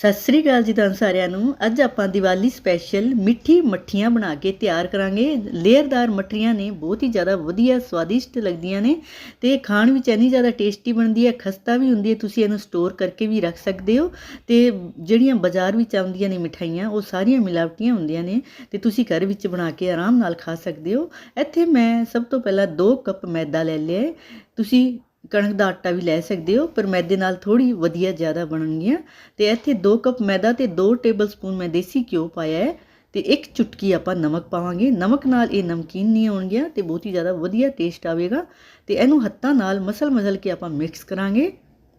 ਸਤਿ ਸ੍ਰੀ ਅਕਾਲ ਜੀ ਤੁਹਾਨੂੰ ਸਾਰਿਆਂ ਨੂੰ। ਅੱਜ ਆਪਾਂ ਦੀਵਾਲੀ ਸਪੈਸ਼ਲ ਮਿੱਠੀ ਮੱਠੀਆਂ ਬਣਾ ਕੇ ਤਿਆਰ ਕਰਾਂਗੇ। ਲੇਅਰਦਾਰ ਮੱਠੀਆਂ ਨੇ ਬਹੁਤ ਹੀ ਜ਼ਿਆਦਾ ਵਧੀਆ, ਸਵਾਦਿਸ਼ਟ ਲੱਗਦੀਆਂ ਨੇ ਤੇ ਖਾਣ ਵਿੱਚ ਇੰਨੀ ਜ਼ਿਆਦਾ ਟੇਸਟੀ ਬਣਦੀ ਹੈ, ਖਸਤਾ ਵੀ ਹੁੰਦੀ ਹੈ, ਤੁਸੀਂ ਇਹਨੂੰ ਸਟੋਰ ਕਰਕੇ ਵੀ ਰੱਖ ਸਕਦੇ ਹੋ। ਤੇ ਜਿਹੜੀਆਂ ਬਾਜ਼ਾਰ ਵਿੱਚ ਆਉਂਦੀਆਂ ਨੇ ਮਿਠਾਈਆਂ, ਉਹ ਸਾਰੀਆਂ ਮਿਲਾਵਟੀਆਂ ਹੁੰਦੀਆਂ ਨੇ ਤੇ ਤੁਸੀਂ ਘਰ ਵਿੱਚ ਬਣਾ ਕੇ ਆਰਾਮ ਨਾਲ ਖਾ ਸਕਦੇ ਹੋ। ਇੱਥੇ ਮੈਂ ਸਭ ਤੋਂ ਪਹਿਲਾਂ 2 ਕੱਪ ਮੈਦਾ ਲੈ ਲਿਆ ਹੈ। ਤੁਸੀਂ ਕਣਕ ਦਾ ਆਟਾ ਵੀ ਲੈ ਸਕਦੇ ਹੋ, ਪਰ ਮੈਦੇ ਨਾਲ ਥੋੜੀ ਵਧੀਆ ਜ਼ਿਆਦਾ ਬਣਨਗੀਆਂ ਤੇ ਇੱਥੇ 2 ਕੱਪ ਮੈਦਾ ਤੇ 2 ਟੇਬਲਸਪੂਨ ਮੈਂ ਦੇਸੀ ਘਿਓ ਪਾਇਆ ਹੈ ਤੇ ਇੱਕ ਚੁਟਕੀ ਆਪਾਂ ਨਮਕ ਪਾਵਾਂਗੇ। ਨਮਕ ਨਾਲ ਇਹ ਨਮਕੀਨ ਨਹੀਂ ਹੋਣਗੀਆਂ ਤੇ ਬਹੁਤ ਹੀ ਜ਼ਿਆਦਾ ਵਧੀਆ ਟੇਸਟ ਆਵੇਗਾ। ਤੇ ਇਹਨੂੰ ਹੱਥਾਂ ਨਾਲ ਮਸਲ ਮਸਲ ਕੇ ਆਪਾਂ ਮਿਕਸ ਕਰਾਂਗੇ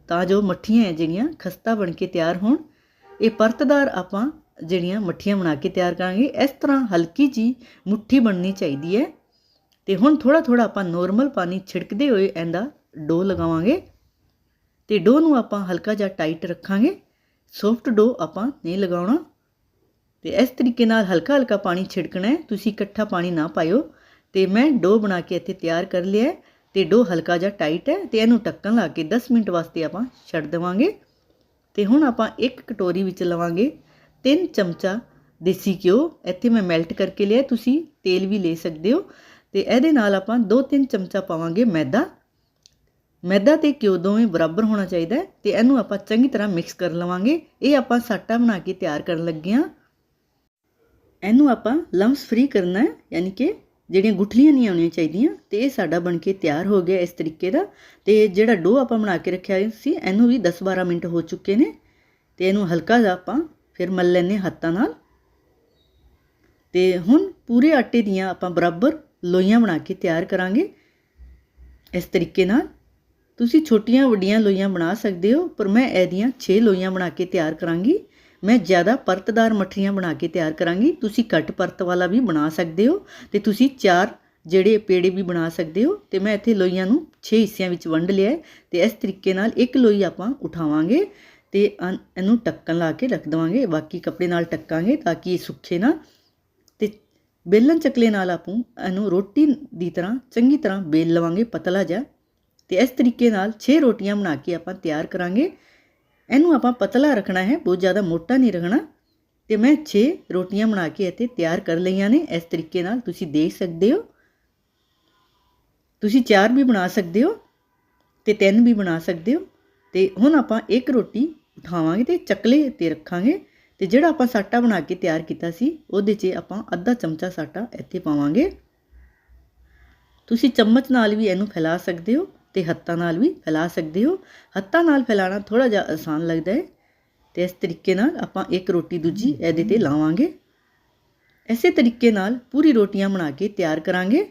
ਤਾਂ ਜੋ ਮੱਠੀਆਂ ਹੈ ਜਿਹੜੀਆਂ ਖਸਤਾ ਬਣ ਕੇ ਤਿਆਰ ਹੋਣ। ਇਹ ਪਰਤਦਾਰ ਆਪਾਂ ਜਿਹੜੀਆਂ ਮੱਠੀਆਂ ਬਣਾ ਕੇ ਤਿਆਰ ਕਰਾਂਗੇ। ਇਸ ਤਰ੍ਹਾਂ ਹਲਕੀ ਜੀ ਮੁੱਠੀ ਬਣਨੀ ਚਾਹੀਦੀ ਹੈ। ਤੇ ਹੁਣ ਥੋੜਾ ਥੋੜਾ ਆਪਾਂ ਨੋਰਮਲ ਪਾਣੀ ਛਿੜਕਦੇ ਹੋਏ ਇਹਦਾ ਡੋ ਲਗਾਵਾਂਗੇ ਤੇ ਡੋ ਨੂੰ ਆਪਾਂ ਹਲਕਾ ਜਿਹਾ ਟਾਈਟ ਰੱਖਾਂਗੇ। ਸੌਫਟ ਡੋ ਆਪਾਂ ਨਹੀਂ ਲਗਾਉਣਾ। ਤੇ ਇਸ ਤਰੀਕੇ ਨਾਲ ਹਲਕਾ ਹਲਕਾ ਪਾਣੀ ਛਿੜਕਣਾ ਹੈ। ਤੁਸੀਂ ਇਕੱਠਾ ਪਾਣੀ ਨਾ ਪਾਇਓ। ਤੇ ਮੈਂ ਡੋ ਬਣਾ ਕੇ ਇੱਥੇ ਤਿਆਰ ਕਰ ਲਿਆ ਹੈ ਤੇ ਡੋ ਹਲਕਾ ਜਿਹਾ ਟਾਈਟ ਹੈ ਤੇ ਇਹਨੂੰ ਟੱਕਣ ਲਾ ਕੇ 10 ਮਿੰਟ ਵਾਸਤੇ ਆਪਾਂ ਛੱਡ ਦੇਵਾਂਗੇ। ਤੇ ਹੁਣ ਆਪਾਂ ਇੱਕ ਕਟੋਰੀ ਵਿੱਚ ਲਵਾਂਗੇ 3 ਚਮਚਾ ਦੇਸੀ ਘਿਓ। ਇੱਥੇ ਮੈਂ ਮੈਲਟ ਕਰਕੇ ਲਿਆ ਤੁਸੀਂ ਤੇਲ ਵੀ ਲੈ ਸਕਦੇ ਹੋ। ਤੇ ਇਹਦੇ ਨਾਲ ਆਪਾਂ 2-3 ਚਮਚਾ ਪਾਵਾਂਗੇ ਮੈਦਾ। ਮੈਦਾ ਤੇ ਘਿਓ ਦੋਵੇਂ ਬਰਾਬਰ ਹੋਣਾ ਚਾਹੀਦਾ ਹੈ ਤੇ ਇਹਨੂੰ ਆਪਾਂ ਚੰਗੀ ਤਰ੍ਹਾਂ ਮਿਕਸ ਕਰ ਲਵਾਂਗੇ। ਇਹ ਆਪਾਂ ਸਾਟਾ ਬਣਾ ਕੇ ਤਿਆਰ ਕਰਨ ਲੱਗੇ ਹਾਂ। ਇਹਨੂੰ ਆਪਾਂ ਲੰਮਸ ਫ੍ਰੀ ਕਰਨਾ ਹੈ, ਯਾਨੀ ਕਿ ਜਿਹੜੀਆਂ ਗੁਠਲੀਆਂ ਨਹੀਂ ਆਉਣੀਆਂ ਚਾਹੀਦੀਆਂ ਤੇ ਇਹ ਸਾਡਾ ਬਣ ਕੇ ਤਿਆਰ ਹੋ ਗਿਆ ਇਸ ਤਰੀਕੇ ਦਾ। ਤੇ ਜਿਹੜਾ ਡੋ ਆਪਾਂ ਬਣਾ ਕੇ ਰੱਖਿਆ ਸੀ, ਇਹਨੂੰ ਵੀ 10-12 ਮਿੰਟ ਹੋ ਚੁੱਕੇ ਨੇ। ਤੇ ਇਹਨੂੰ ਹਲਕਾ ਜਿਹਾ ਆਪਾਂ ਫਿਰ ਮਲ ਲੈਨੇ ਹੱਥਾਂ ਨਾਲ। ਤੇ ਹੁਣ ਪੂਰੇ ਆਟੇ ਦੀਆਂ ਆਪਾਂ ਬਰਾਬਰ ਲੋਈਆਂ ਬਣਾ ਕੇ ਤਿਆਰ ਕਰਾਂਗੇ ਇਸ ਤਰੀਕੇ ਨਾਲ। ਤੁਸੀਂ ਛੋਟੀਆਂ ਵੱਡੀਆਂ ਲੋਈਆਂ ਬਣਾ ਸਕਦੇ ਹੋ, ਪਰ ਮੈਂ ਇਹਦੀਆਂ 6 ਲੋਈਆਂ ਬਣਾ ਕੇ ਤਿਆਰ ਕਰਾਂਗੀ। ਮੈਂ ਜ਼ਿਆਦਾ ਪਰਤਦਾਰ ਮੱਠੀਆਂ ਬਣਾ ਕੇ ਤਿਆਰ ਕਰਾਂਗੀ। ਤੁਸੀਂ ਘੱਟ ਪਰਤ ਵਾਲਾ ਵੀ ਬਣਾ ਸਕਦੇ ਹੋ ਤੇ ਤੁਸੀਂ ਚਾਰ ਜਿਹੜੇ ਪੇੜੇ ਵੀ ਬਣਾ ਸਕਦੇ ਹੋ ਤੇ ਮੈਂ ਇੱਥੇ ਲੋਈਆਂ ਨੂੰ 6 ਹਿੱਸਿਆਂ ਵਿੱਚ ਵੰਡ ਲਿਆ ਹੈ ਤੇ ਇਸ ਤਰੀਕੇ ਨਾਲ ਇੱਕ ਲੋਈ ਆਪਾਂ ਉਠਾਵਾਂਗੇ ਤੇ ਅਨ- ਇਹਨੂੰ ਟੱਕਣ ਲਾ ਕੇ ਰੱਖ ਦਵਾਂਗੇ। ਬਾਕੀ ਕੱਪੜੇ ਨਾਲ ਟੱਕਾਂਗੇ ਤਾਂ ਕਿ ਇਹ ਸੁੱਕੇ ਨਾ। ਤੇ ਬੇਲਣ ਚੱਕਲੇ ਨਾਲ ਆਪਾਂ ਇਹਨੂੰ ਰੋਟੀ ਦੀ ਤਰ੍ਹਾਂ ਚੰਗੀ ਤਰ੍ਹਾਂ ਬੇਲ ਲਵਾਂਗੇ, ਪਤਲਾ ਜਿਹਾ। ਤੇ ਇਸ ਤਰੀਕੇ ਨਾਲ 6 ਰੋਟੀਆਂ ਬਣਾ ਕੇ ਆਪਾਂ ਤਿਆਰ ਕਰਾਂਗੇ। ਇਹਨੂੰ ਆਪਾਂ ਪਤਲਾ ਰੱਖਣਾ ਹੈ, ਬਹੁਤ ਜ਼ਿਆਦਾ ਮੋਟਾ ਨਹੀਂ ਰੱਖਣਾ। ਤੇ ਮੈਂ 6 ਰੋਟੀਆਂ ਬਣਾ ਕੇ ਇੱਥੇ ਤਿਆਰ ਕਰ ਲਈਆਂ ਨੇ, ਇਸ ਤਰੀਕੇ ਨਾਲ ਤੁਸੀਂ ਦੇਖ ਸਕਦੇ ਹੋ। ਤੁਸੀਂ ਚਾਰ ਵੀ ਬਣਾ ਸਕਦੇ ਹੋ ਤੇ ਤਿੰਨ ਵੀ ਬਣਾ ਸਕਦੇ ਹੋ। ਤੇ ਹੁਣ ਆਪਾਂ ਇੱਕ ਰੋਟੀ ਉਠਾਵਾਂਗੇ ਤੇ ਚੱਕਲੇ ਤੇ ਰੱਖਾਂਗੇ। ਤੇ ਜਿਹੜਾ ਆਪਾਂ ਸਾਟਾ ਬਣਾ ਕੇ ਤਿਆਰ ਕੀਤਾ ਸੀ, ਉਹਦੇ 'ਚ ਆਪਾਂ ਅੱਧਾ ਚਮਚਾ ਸਾਟਾ ਇੱਥੇ ਪਾਵਾਂਗੇ। ਤੁਸੀਂ ਚਮਚ ਨਾਲ ਵੀ ਇਹਨੂੰ ਫੈਲਾ ਸਕਦੇ ਹੋ। ਤੇ ਹੱਥਾਂ ਨਾਲ ਵੀ ਫੈਲਾ ਸਕਦੇ ਹੋ। ਹੱਥਾਂ ਨਾਲ ਫੈਲਾਣਾ ਥੋੜਾ ਜਿਹਾ ਆਸਾਨ ਲੱਗਦਾ ਹੈ ਤੇ ਇਸ ਤਰੀਕੇ ਨਾਲ ਆਪਾਂ ਇੱਕ ਰੋਟੀ ਦੂਜੀ ਇਹਦੇ ਤੇ ਲਾਵਾਂਗੇ। ਇਸੇ ਤਰੀਕੇ ਨਾਲ ਪੂਰੀ ਰੋਟੀਆਂ ਬਣਾ ਕੇ ਤਿਆਰ ਕਰਾਂਗੇ।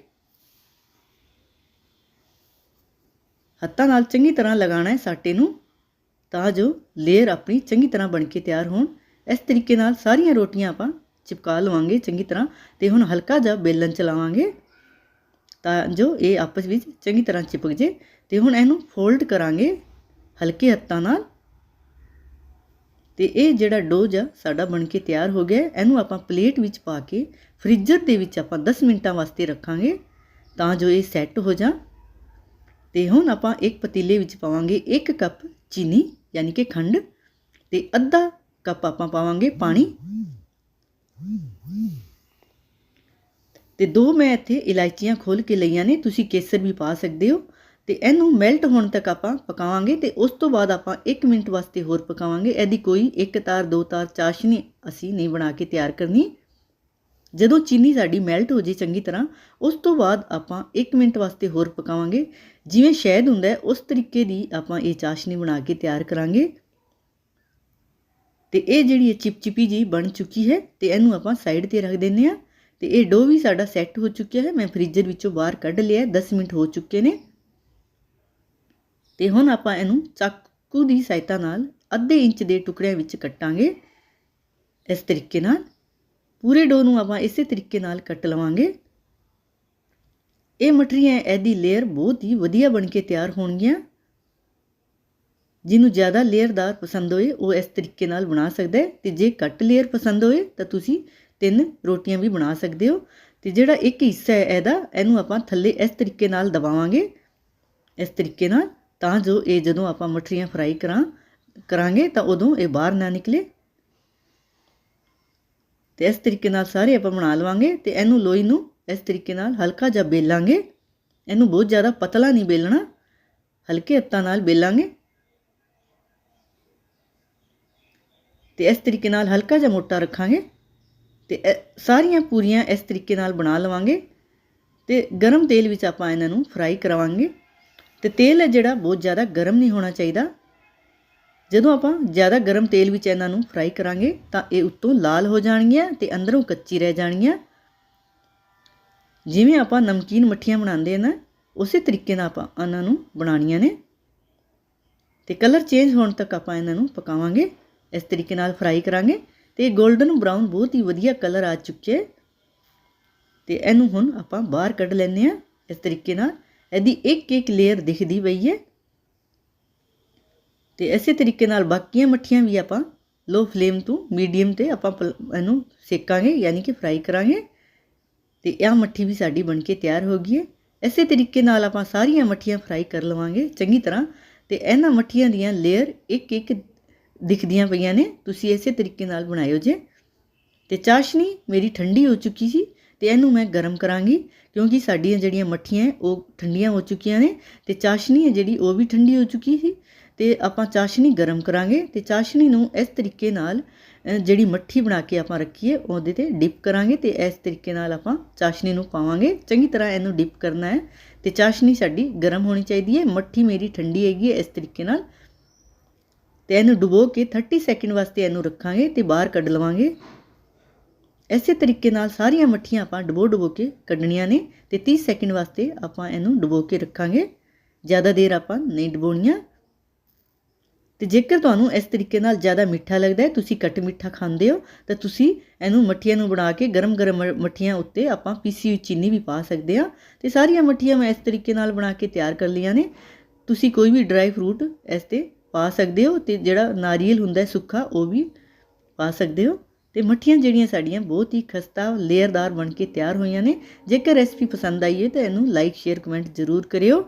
ਹੱਥਾਂ ਨਾਲ ਚੰਗੀ ਤਰ੍ਹਾਂ ਲਗਾਉਣਾ ਹੈ ਸਾਟੇ ਨੂੰ ਤਾਂ ਜੋ ਲੇਅਰ ਆਪਣੀ ਚੰਗੀ ਤਰ੍ਹਾਂ ਬਣ ਕੇ ਤਿਆਰ ਹੋਣ। ਇਸ ਤਰੀਕੇ ਨਾਲ ਸਾਰੀਆਂ ਰੋਟੀਆਂ ਆਪਾਂ ਚਿਪਕਾ ਲਵਾਂਗੇ ਚੰਗੀ ਤਰ੍ਹਾਂ ਤੇ ਹੁਣ ਹਲਕਾ ਜਿਹਾ ਬੇਲਣ ਚਲਾਵਾਂਗੇ ਤਾਂ ਜੋ ਇਹ ਆਪਸ ਵਿੱਚ ਚੰਗੀ ਤਰ੍ਹਾਂ ਚਿਪਕ ਜੇ ਤੇ ਹੁਣ ਇਹਨੂੰ ਫੋਲਡ ਕਰਾਂਗੇ ਹਲਕੇ ਹੱਥਾਂ ਨਾਲ। ਤੇ ਇਹ ਜਿਹੜਾ ਡੋਜ਼ ਆ, ਸਾਡਾ ਬਣ ਕੇ ਤਿਆਰ ਹੋ ਗਿਆ। ਇਹਨੂੰ ਆਪਾਂ ਪਲੇਟ ਵਿੱਚ ਪਾ ਕੇ ਫ੍ਰੀਜ਼ਰ ਦੇ ਵਿੱਚ ਆਪਾਂ 10 ਮਿੰਟਾਂ ਵਾਸਤੇ ਰੱਖਾਂਗੇ ਤਾਂ ਜੋ ਇਹ ਸੈੱਟ ਹੋ ਜਾ ਤੇ ਹੁਣ ਆਪਾਂ ਇੱਕ ਪਤੀਲੇ ਵਿੱਚ ਪਾਵਾਂਗੇ 1 ਕੱਪ ਚੀਨੀ, ਯਾਨੀ ਕਿ ਖੰਡ ਤੇ ਅੱਧਾ ਕੱਪ ਆਪਾਂ ਪਾਵਾਂਗੇ ਪਾਣੀ। ਤੇ ਦੋ ਮੈਂ ਇੱਥੇ ਇਲਾਇਚੀਆਂ ਖੋਲ ਕੇ ਲਈਆਂ ਨੇ, ਤੁਸੀਂ ਕੇਸਰ ਵੀ ਪਾ ਸਕਦੇ ਹੋ। ਤੇ ਇਹਨੂੰ ਮੈਲਟ ਹੋਣ ਤੱਕ ਆਪਾਂ ਪਕਾਵਾਂਗੇ ਤੇ ਉਸ ਤੋਂ ਬਾਅਦ ਆਪਾਂ 1 ਮਿੰਟ ਵਾਸਤੇ ਹੋਰ ਪਕਾਵਾਂਗੇ। ਇਹਦੀ ਕੋਈ ਇੱਕ ਤਾਰ, ਦੋ ਤਾਰ ਚਾਸ਼ਨੀ ਅਸੀਂ ਨਹੀਂ ਬਣਾ ਕੇ ਤਿਆਰ ਕਰਨੀ। ਜਦੋਂ ਚੀਨੀ ਸਾਡੀ ਮੈਲਟ ਹੋ ਜੇ ਚੰਗੀ ਤਰ੍ਹਾਂ, ਉਸ ਤੋਂ ਬਾਅਦ ਆਪਾਂ 1 ਮਿੰਟ ਵਾਸਤੇ ਹੋਰ ਪਕਾਵਾਂਗੇ। ਜਿਵੇਂ ਸ਼ਹਿਦ ਹੁੰਦਾ ਉਸ ਤਰੀਕੇ ਦੀ ਆਪਾਂ ਇਹ ਚਾਸ਼ਨੀ ਬਣਾ ਕੇ ਤਿਆਰ ਕਰਾਂਗੇ। ਤੇ ਇਹ ਜਿਹੜੀ ਇਹ ਚਿਪਚਿਪੀ ਜੀ ਬਣ ਚੁੱਕੀ ਹੈ ਤੇ ਇਹਨੂੰ ਆਪਾਂ ਸਾਈਡ ਤੇ ਰੱਖ ਦਿੰਨੇ ਆ ਤੇ ਇਹ ਡੋ ਵੀ ਸਾਡਾ ਸੈੱਟ ਹੋ ਚੁੱਕਿਆ ਹੈ। ਮੈਂ ਫ੍ਰੀਜ਼ਰ ਵਿੱਚੋਂ ਬਾਹਰ ਕੱਢ ਲਿਆ 10 ਮਿੰਟ ਹੋ ਚੁੱਕੇ ਨੇ। ਤੇ ਹੁਣ ਆਪਾਂ ਇਹਨੂੰ ਚਾਕੂ ਦੀ ਸਹਾਇਤਾ ਨਾਲ ਅੱਧੇ ਇੰਚ ਦੇ ਟੁਕੜਿਆਂ ਵਿੱਚ ਕੱਟਾਂਗੇ ਇਸ ਤਰੀਕੇ ਨਾਲ। ਪੂਰੇ ਡੋ ਨੂੰ ਆਪਾਂ ਇਸੇ ਤਰੀਕੇ ਨਾਲ ਕੱਟ ਲਵਾਂਗੇ। ਇਹ ਮਟਰੀਆਂ ਇਹਦੀ ਲੇਅਰ ਬਹੁਤ ਹੀ ਵਧੀਆ ਬਣ ਕੇ ਤਿਆਰ ਹੋਣਗੀਆਂ। ਜਿਹਨੂੰ ਜ਼ਿਆਦਾ ਲੇਅਰਦਾਰ ਪਸੰਦ ਹੋਏ, ਉਹ ਇਸ ਤਰੀਕੇ ਨਾਲ ਬਣਾ ਸਕਦਾ ਹੈ। ਤੇ ਜੇ ਕੱਟ ਲੇਅਰ ਪਸੰਦ ਹੋਏ, ਤਾਂ ਤੁਸੀਂ ਤਿੰਨ ਰੋਟੀਆਂ ਵੀ ਬਣਾ ਸਕਦੇ ਹੋ ਤੇ ਜਿਹੜਾ ਇੱਕ ਹਿੱਸਾ ਹੈ ਇਹਦਾ, ਇਹਨੂੰ ਆਪਾਂ ਥੱਲੇ ਇਸ ਤਰੀਕੇ ਨਾਲ ਦਬਾਵਾਂਗੇ। ਇਸ ਤਰੀਕੇ ਨਾਲ ਤਾਂ ਜੋ ਇਹ ਜਦੋਂ ਆਪਾਂ ਮਠਰੀਆਂ ਫਰਾਈ ਕਰਾਂ, ਕਰਾਂਗੇ ਤਾਂ ਉਦੋਂ ਇਹ ਬਾਹਰ ਨਾ ਨਿਕਲੇ। ਤੇ ਇਸ ਤਰੀਕੇ ਨਾਲ ਸਾਰੇ ਆਪਾਂ ਬਣਾ ਲਵਾਂਗੇ ਤੇ ਇਹਨੂੰ ਲੋਈ ਨੂੰ ਇਸ ਤਰੀਕੇ ਨਾਲ ਹਲਕਾ ਜਿਹਾ ਬੇਲਾਂਗੇ। ਇਹਨੂੰ ਬਹੁਤ ਜ਼ਿਆਦਾ ਪਤਲਾ ਨਹੀਂ ਬੇਲਣਾ, ਹਲਕੇ ਹੱਥਾਂ ਨਾਲ ਬੇਲਾਂਗੇ। ਤੇ ਇਸ ਤਰੀਕੇ ਨਾਲ ਹਲਕਾ ਜਿਹਾ ਮੋਟਾ ਰੱਖਾਂਗੇ। ਤੇ ਸਾਰੀਆਂ ਪੂਰੀਆਂ ਇਸ ਤਰੀਕੇ ਨਾਲ ਬਣਾ ਲਵਾਂਗੇ ਤੇ ਗਰਮ ਤੇਲ ਵਿੱਚ ਆਪਾਂ ਇਹਨਾਂ ਨੂੰ ਫਰਾਈ ਕਰਾਵਾਂਗੇ ਤੇ ਤੇਲ ਹੈ ਜਿਹੜਾ ਬਹੁਤ ਜ਼ਿਆਦਾ ਗਰਮ ਨਹੀਂ ਹੋਣਾ ਚਾਹੀਦਾ। ਜਦੋਂ ਆਪਾਂ ਜ਼ਿਆਦਾ ਗਰਮ ਤੇਲ ਵਿੱਚ ਇਹਨਾਂ ਨੂੰ ਫਰਾਈ ਕਰਾਂਗੇ ਤਾਂ ਇਹ ਉੱਤੋਂ ਲਾਲ ਹੋ ਜਾਣਗੀਆਂ ਤੇ ਅੰਦਰੋਂ ਕੱਚੀ ਰਹਿ ਜਾਣਗੀਆਂ। ਜਿਵੇਂ ਆਪਾਂ ਨਮਕੀਨ ਮੱਠੀਆਂ ਬਣਾਉਂਦੇ ਆ ਨਾ, ਉਸੇ ਤਰੀਕੇ ਨਾਲ ਆਪਾਂ ਇਹਨਾਂ ਨੂੰ ਬਣਾਉਣੀਆਂ ਨੇ। ਤੇ ਕਲਰ ਚੇਂਜ ਹੋਣ ਤੱਕ ਆਪਾਂ ਇਹਨਾਂ ਨੂੰ ਪਕਾਵਾਂਗੇ, ਇਸ ਤਰੀਕੇ ਨਾਲ ਫਰਾਈ ਕਰਾਂਗੇ। ਤੇ 골ਡਨ ਬ੍ਰਾਊਨ ਬਹੁਤ ਹੀ ਵਧੀਆ ਕਲਰ ਆ ਚੁੱਕਿਆ ਤੇ ਇਹਨੂੰ ਹੁਣ ਆਪਾਂ ਬਾਹਰ ਕੱਢ ਲੈਂਦੇ ਆ ਇਸ ਤਰੀਕੇ ਨਾਲ। ਇਹਦੀ ਇੱਕ ਇੱਕ ਲੇਅਰ ਦਿਖਦੀ ਪਈ ਹੈ। ਤੇ ਇਸੇ ਤਰੀਕੇ ਨਾਲ ਬਾਕੀਆਂ ਮੱਠੀਆਂ ਵੀ ਆਪਾਂ ਲੋ ਫਲੇਮ ਤੋਂ ਮੀਡੀਅਮ ਤੇ ਆਪਾਂ ਪਲ- ਇਹਨੂੰ ਸੇਕਾਂਗੇ, ਯਾਨੀ ਕਿ ਫਰਾਈ ਕਰਾਂਗੇ। ਤੇ ਇਹ ਮੱਠੀ ਵੀ ਸਾਡੀ ਬਣ ਕੇ ਤਿਆਰ ਹੋ ਗਈ ਹੈ। ਇਸੇ ਤਰੀਕੇ ਨਾਲ ਆਪਾਂ ਸਾਰੀਆਂ ਮੱਠੀਆਂ ਫਰਾਈ ਕਰ ਲਵਾਂਗੇ ਚੰਗੀ ਤਰ੍ਹਾਂ। ਤੇ ਇਹਨਾਂ ਮੱਠੀਆਂ ਦੀਆਂ ਲੇਅਰ ਇੱਕ ਇੱਕ ਦਿਖਦੀਆਂ ਪਈਆਂ ਨੇ, ਤੁਸੀਂ ਇਸੇ ਤਰੀਕੇ ਨਾਲ ਬਣਾਇਓ ਜੇ। ਤੇ ਚਾਸ਼ਨੀ, ਮੇਰੀ ਠੰਡੀ ਹੋ ਚੁੱਕੀ ਸੀ ਤੇ ਇਹਨੂੰ ਮੈਂ ਗਰਮ ਕਰਾਂਗੀ, ਕਿਉਂਕਿ ਸਾਡੀਆਂ ਜਿਹੜੀਆਂ ਮੱਠੀਆਂ ਉਹ ਠੰਡੀਆਂ ਹੋ ਚੁੱਕੀਆਂ ਨੇ ਤੇ ਚਾਸ਼ਨੀ ਹੈ ਜਿਹੜੀ, ਉਹ ਵੀ ਠੰਡੀ ਹੋ ਚੁੱਕੀ ਸੀ। ਤੇ ਆਪਾਂ ਚਾਸ਼ਨੀ ਗਰਮ ਕਰਾਂਗੇ ਤੇ ਚਾਸ਼ਨੀ ਨੂੰ ਇਸ ਤਰੀਕੇ ਨਾਲ ਜਿਹੜੀ ਮੱਠੀ ਬਣਾ ਕੇ ਆਪਾਂ ਰੱਖੀਏ, ਉਹਦੇ ਤੇ ਡਿਪ ਕਰਾਂਗੇ ਤੇ ਇਸ ਤਰੀਕੇ ਨਾਲ ਆਪਾਂ ਚਾਸ਼ਨੀ ਨੂੰ ਪਾਵਾਂਗੇ। ਚੰਗੀ ਤਰ੍ਹਾਂ ਇਹਨੂੰ ਡਿਪ ਕਰਨਾ ਹੈ ਤੇ ਚਾਸ਼ਨੀ ਸਾਡੀ ਗਰਮ ਹੋਣੀ ਚਾਹੀਦੀ ਹੈ ਮੱਠੀ ਮੇਰੀ ਠੰਡੀ ਹੈਗੀ ਹੈ ਇਸ ਤਰੀਕੇ ਨਾਲ ਤੇ ਇਹਨੂੰ ਡੁਬੋ ਕੇ 30 ਸੈਕਿੰਡ ਵਾਸਤੇ ਇਹਨੂੰ ਰੱਖਾਂਗੇ ਤੇ ਬਾਹਰ ਕੱਢ ਲਵਾਂਗੇ। ਇਸੇ ਤਰੀਕੇ ਨਾਲ ਸਾਰੀਆਂ ਮੱਠੀਆਂ ਆਪਾਂ ਡੁਬੋ ਡੁਬੋ ਕੇ ਕੱਢਣੀਆਂ ਨੇ ਤੇ 30 ਸੈਕਿੰਡ ਵਾਸਤੇ ਆਪਾਂ ਇਹਨੂੰ ਡੁਬੋ ਕੇ ਰੱਖਾਂਗੇ। ਜ਼ਿਆਦਾ ਦੇਰ ਆਪਾਂ ਨਹੀਂ ਡੁਬੋਣੀਆਂ। ਤੇ ਜੇਕਰ ਤੁਹਾਨੂੰ ਇਸ ਤਰੀਕੇ ਨਾਲ ਜ਼ਿਆਦਾ ਮਿੱਠਾ ਲੱਗਦਾ ਹੈ, ਤੁਸੀਂ ਘੱਟ ਮਿੱਠਾ ਖਾਂਦੇ ਹੋ, ਤਾਂ ਤੁਸੀਂ ਇਹਨੂੰ ਮੱਠੀਆਂ ਨੂੰ ਬਣਾ ਕੇ ਗਰਮ-ਗਰਮ ਮੱਠੀਆਂ ਉੱਤੇ ਆਪਾਂ ਪੀਸੀ ਹੋਈ ਚੀਨੀ ਵੀ ਪਾ ਸਕਦੇ ਆ ਤੇ ਸਾਰੀਆਂ ਮੱਠੀਆਂ ਮੈਂ ਇਸ ਤਰੀਕੇ ਨਾਲ ਬਣਾ ਕੇ ਤਿਆਰ ਕਰ ਲਈਆਂ ਨੇ। ਤੁਸੀਂ ਕੋਈ ਵੀ ਡਰਾਈ ਫਰੂਟ ਇਸ ਤੇ ਪਾ ਸਕਦੇ ਹੋ ਤੇ ਜਿਹੜਾ ਨਾਰੀਅਲ ਹੁੰਦਾ ਹੈ ਸੁੱਕਾ ਉਹ ਵੀ ਪਾ ਸਕਦੇ ਹੋ। ਤੇ ਮੱਠੀਆਂ ਜਿਹੜੀਆਂ ਸਾਡੀਆਂ ਬਹੁਤ ਹੀ ਖਸਤਾ, ਲੇਅਰਦਾਰ ਬਣ ਕੇ ਤਿਆਰ ਹੋਈਆਂ ਨੇ। ਜੇਕਰ ਰੈਸਪੀ ਪਸੰਦ ਆਈ ਹੈ ਤਾਂ ਇਹਨੂੰ ਲਾਈਕ ਸ਼ੇਅਰ ਕਮੈਂਟ ਜ਼ਰੂਰ ਕਰਿਓ।